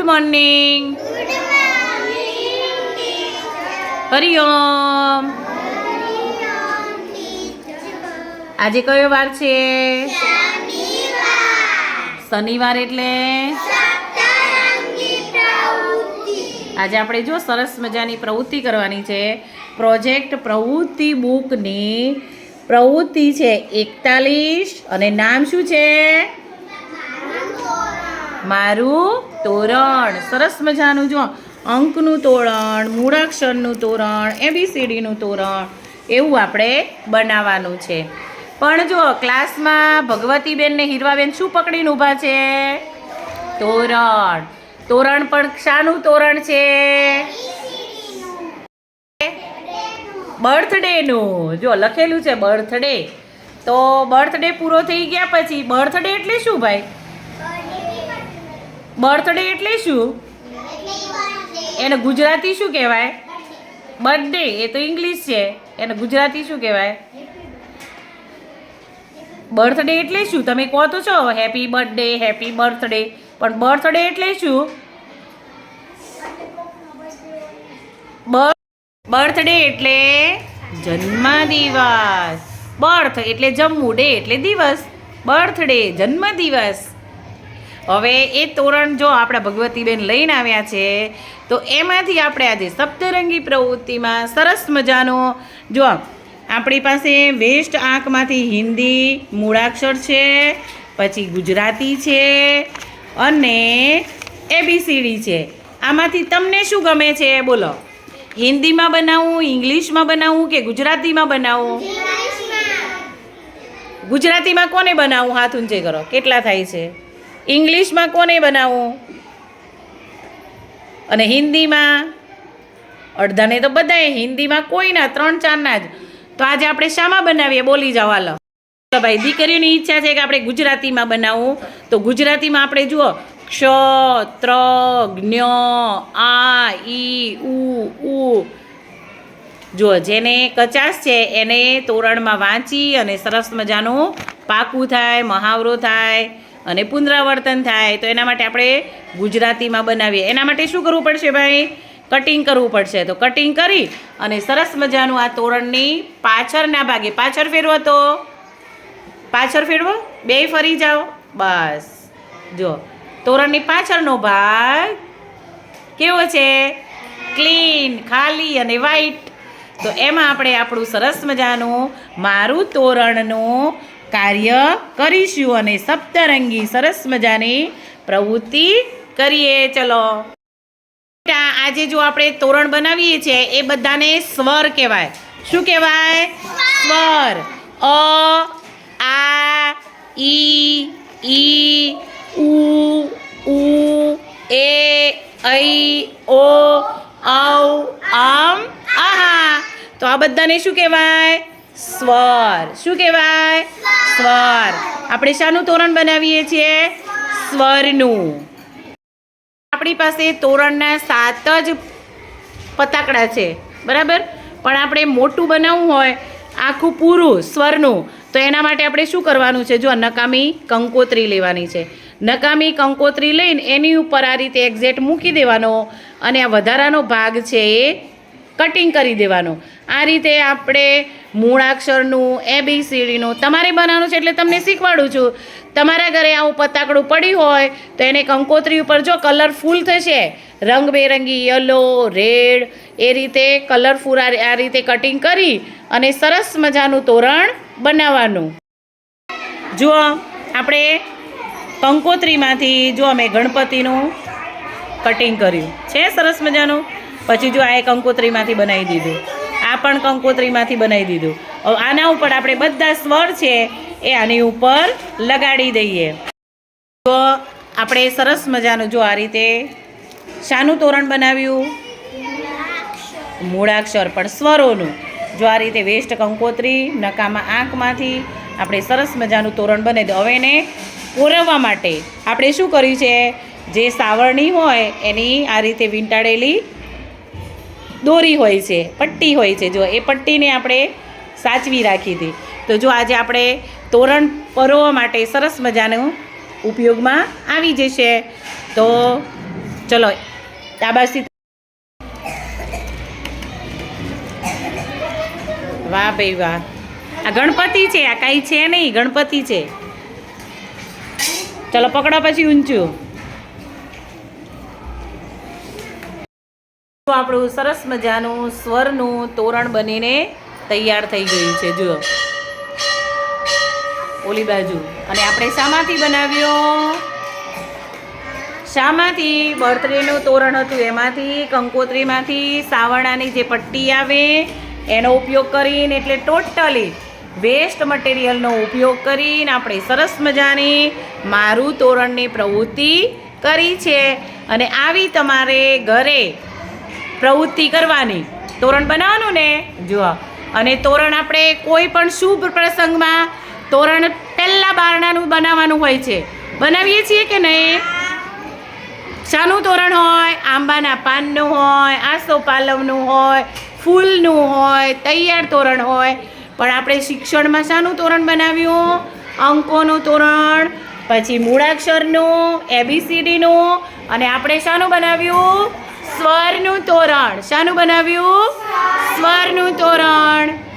Good morning Hariom. આજે કયો વાર છે? શનિવાર એટલે? આજે આપણે જો સરસ મજાની પ્રવૃત્તિ કરવાની છે. પ્રોજેક્ટ પ્રવૃત્તિ બુકની પ્રવૃત્તિ છે એકતાલીસ. અને નામ શું છે? મારું તોરણ. સરસ મજાનું જો અંકનું તોરણ, મૂળાક્ષરનું તોરણ, એબીસીડીનું તોરણ. એવું આપણે બનાવવાનું છે. પણ જો ક્લાસમાં ભગવતીબેન ને હીરવાબેન શું પકડીને ઊભા છે? તોરણ. તોરણ પણ શાનું તોરણ છે? બર્થડેનું. જો લખેલું છે બર્થડે. તો બર્થડે પૂરો થઈ ગયા પછી બર્થડે એટલે શું ભાઈ? બર્થડે એટલે શું? એને ગુજરાતી શું કહેવાય? બર્થડે, એ તો ઇંગ્લિશ છે. એને ગુજરાતી શું કહેવાય? બર્થડે એટલે શું? તમે કહો તો છો, હેપી બર્થડે હેપી બર્થડે. પણ બર્થડે એટલે શું? બર્થડે એટલે જન્મદિવસ. બર્થ એટલે જમવું ડે એટલે દિવસ. બર્થડે, જન્મદિવસ. હવે એ તોરણ જો આપણા ભગવતીબેન લઈને આવ્યા છે, તો એમાંથી આપણે આજે સપ્તરંગી પ્રવૃત્તિમાં સરસ મજાનો, જો આપણી પાસે વેસ્ટ આંકમાંથી હિન્દી મૂળાક્ષર છે, પછી ગુજરાતી છે, અને એબીસીડી છે. આમાંથી તમને શું ગમે છે? બોલો. હિન્દીમાં બનાવવું ઇંગ્લિશમાં બનાવવું કે ગુજરાતીમાં બનાવવું ગુજરાતીમાં. કોને બનાવવું હાથ ઊંચે કરો. કેટલા થાય છે? ઇંગ્લિશમાં કોને બનાવવું અને હિન્દીમાં? અડધાને તો બધાએ હિન્દીમાં કોઈના ત્રણ ચારના જ. તો આજે આપણે શામાં બનાવીએ? બોલી જાઓ તો ભાઈ, દીકરીઓની ઈચ્છા છે કે આપણે ગુજરાતીમાં બનાવવું તો ગુજરાતીમાં આપણે જુઓ. ક્ષ, ત્ર, જ્ઞ, આ, ઈ, ઉ ઉ. જો જેને કચાશ છે, એને તોરણમાં વાંચી અને સરસ મજાનું પાકું થાય, મહાવરો થાય. અને પુનરાવર્તન થાય, તો એના માટે આપણે ગુજરાતીમાં બનાવીએ. એના માટે શું કરવું પડશે ભાઈ? કટિંગ કરવું પડશે. તો કટિંગ કરી અને સરસ મજાનું આ તોરણની પાછળના ભાગે, પાછળ ફેરવો તો. પાછળ ફેરવો? બે ફરી જાઓ. બસ. જો તોરણની પાછળનો ભાગ કેવો છે? ક્લીન ખાલી અને વ્હાઈટ તો એમાં આપણે આપણું સરસ મજાનું મારું તોરણનું કાર્ય કરીશું અને સપ્તરંગી સરસ મજાની પ્રવૃત્તિ કરીએ. ચલો. આજે જો આપણે તોરણ બનાવીએ છીએ એ બધાને સ્વર કહેવાય. શું કહેવાય? સ્વર. અ, આ, ઈ ઈ, ઉ ઉ, એ, ઐ, ઓ ઔ આમ, આહા. તો આ બધાને શું કહેવાય? સ્વર. શું કહેવાય? સ્વર. આપણે શાનું તોરણ બનાવીએ છીએ? સ્વરનું. આપણી પાસે તોરણના સાત જ પતાકડા છે. બરાબર? પણ આપણે મોટું બનાવવું હોય, આખું પૂરું સ્વરનું, તો એના માટે આપણે શું કરવાનું છે? જો નકામી કંકોત્રી લેવાની છે. નકામી કંકોત્રી લઈને એની ઉપર આ રીતે એક્ઝેટ મૂકી દેવાનો અને આ વધારાનો ભાગ છે એ કટિંગ કરી દેવાનો. આ રીતે આપણે મૂળાક્ષરનું એબીસીડીનું તમારે બનાવવાનું છે એટલે તમને શીખવાડું છું. તમારા ઘરે આવું પતાકડું પડ્યું હોય તો એને કંકોત્રી ઉપર જો કલરફુલ થશે, રંગબેરંગી યલો રેડ એ રીતે કલરફુલ આ આ રીતે કટિંગ કરી અને સરસ મજાનું તોરણ બનાવવાનું. જુઓ, આપણે કંકોત્રીમાંથી જો અમે ગણપતિનું કટિંગ કર્યું. છે સરસ મજાનું? પછી જો આ એ કંકોત્રીમાંથી બનાવી દીધું. આ પણ કંકોત્રીમાંથી બનાવી દીધું. આના ઉપર આપણે બધા સ્વર છે એ આની ઉપર લગાડી દઈએ. તો આપણે સરસ મજાનું જો આ રીતે શાનું તોરણ બનાવ્યું? મૂળાક્ષર પણ સ્વરોનું. જો આ રીતે વેસ્ટ કંકોત્રી નકામાં આંખમાંથી આપણે સરસ મજાનું તોરણ બને હવે એને પોરવવા માટે આપણે શું કર્યું છે? જે સાવરણી હોય એની આ રીતે વીંટાળેલી દોરી હોય છે, પટ્ટી હોય છે. જો એ પટ્ટીને આપણે સાચવી રાખી હતી. તો જો આજે આપણે તોરણ પરોવા માટે સરસ મજાનું ઉપયોગમાં આવી જશે. તો ચલો આબાસી વાહ ભાઈ વાહ. આ ગણપતિ છે, આ કાંઈ છે નહીં, ગણપતિ છે. ચલો પકડો પછી ઊંચું. તો આપણું સરસ મજાનું સ્વરનું તોરણ બનીને તૈયાર થઈ ગયું છે, જુઓ. ઓલી બાજુ. અને આપણે શામાંથી બનાવ્યો? શામાંથી બર્થડેનું તોરણ હતું. એમાંથી કંકોત્રીમાંથી સાવરણાની જે પટ્ટી આવે, એનો ઉપયોગ કરીને એટલે ટોટલી વેસ્ટ મટીરિયલનો ઉપયોગ કરીને આપણે સરસ મજાની મારું તોરણની પ્રવૃત્તિ કરી છે. અને આવી તમારે ઘરે પ્રવૃત્તિ કરવાની. તોરણ બનાવવાનું ને? જુઓ. અને તોરણ આપણે કોઈ પણ શુભ પ્રસંગમાં તોરણ પહેલાં બારણાનું બનાવવાનું હોય છે. બનાવીએ છીએ કે નહીં? શાનું તોરણ હોય, આંબાના પાનનું હોય આસોપાલવનું હોય, ફૂલનું હોય, તૈયાર તોરણ હોય. પણ આપણે શિક્ષણમાં શાનું તોરણ બનાવ્યું? અંકોનું તોરણ, પછી મૂળાક્ષરનું એબીસીડીનું અને આપણે શાનું બનાવ્યું? સ્વરનું તોરણ. શાનું બનાવ્યું? સ્વરનું તોરણ.